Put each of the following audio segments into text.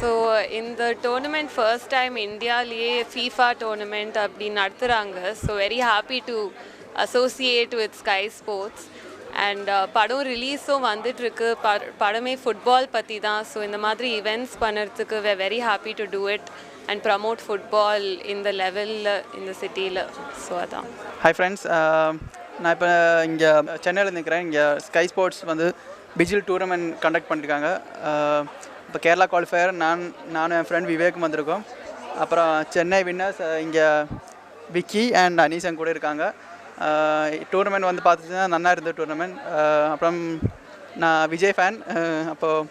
so இந்த tournament first time இந்தியாவிலேயே FIFA tournament அப்படி நடத்துகிறாங்க so very happy to associate with Sky Sports and படம் ரிலீஸும் வந்துட்டுருக்கு. படமே ஃபுட்பால் பற்றி தான். ஸோ இந்த மாதிரி ஈவெண்ட்ஸ் பண்ணுறதுக்கு we very happy to do it and promote football இந்த லெவலில் இந்த சிட்டியில் ஸோ அதான். ஹாய் ஃப்ரெண்ட்ஸ் நான் இப்போ இங்கே சென்னையில் நிற்கிறேன் இங்கே ஸ்கை ஸ்போர்ட்ஸ் வந்து பிஜில் டூர்னமெண்ட் கண்டக்ட் பண்ணியிருக்காங்க இப்போ கேரளா குவாலிஃபயர் நான் நானும் என் ஃப்ரெண்ட் விவேக்கும் வந்திருக்கோம். அப்புறம் சென்னை வின்னர்ஸ் இங்கே விக்கி அண்ட் அனீசன் கூட இருக்காங்க. டூர்னமெண்ட் வந்து பார்த்துச்சுன்னா நல்லா இருந்தது டூர்னமெண்ட் அப்புறம் நான் விஜய் ஃபேன் அப்போது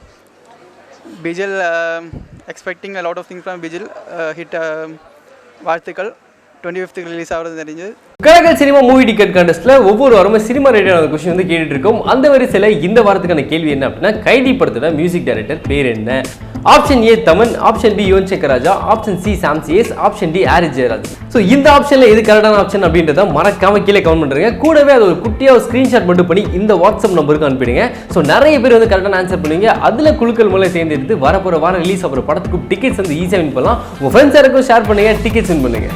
Bigil expecting lot of things from Bigil hit வாழ்த்துக்கள். டுவெண்ட்டி ஃபிஃப்த்துக்கு ரிலீஸ் ஆகிறது தெரிஞ்சு கலக்கல் சினிமா மூவி டிக்கெட் கண்டஸ்ட்ல ஒவ்வொரு வாரமும் சினிமா ரிலேட்டடான கொஸ்டின் வந்து கேட்டுட்டு இருக்கோம். அந்த வரிசையில் இந்த வாரத்துக்கான கேள்வி என்ன அப்படின்னா கைதி படத்தோட மியூசிக் டைரக்டர் பேர் என்ன? Option A Thaman option B Yuvan Shankar Raja option C Sam CS option D Harris Jayaraj so இந்த ஆப்ஷனில் எது கரெக்டான ஆப்ஷன் அப்படின்றத மறக்காம கீழே கமெண்ட் பண்ணுறீங்க கூடவே அது ஒரு குட்டியாக ஒரு ஸ்க்ரீன்ஷாட் மட்டும் பண்ணி இந்த வாட்ஸ்அப் நம்பருக்கு அனுப்பிடுங்க. ஸோ நிறைய பேர் வந்து கரெக்டான ஆன்சர் பண்ணுவீங்க. அதில் குழுக்கள் மூலம் சேர்ந்து எடுத்து வரப்போகிற வாரம் ரிலீஸ் ஆகிற படத்துக்கு டிக்கெட்ஸ் வந்து ஈஸியாக வின் பண்ணலாம். உங்கள் ஃப்ரெண்ட்ஸ் யாருக்கும் ஷேர் பண்ணுங்க டிக்கெட்ஸ் வின் பண்ணுங்க.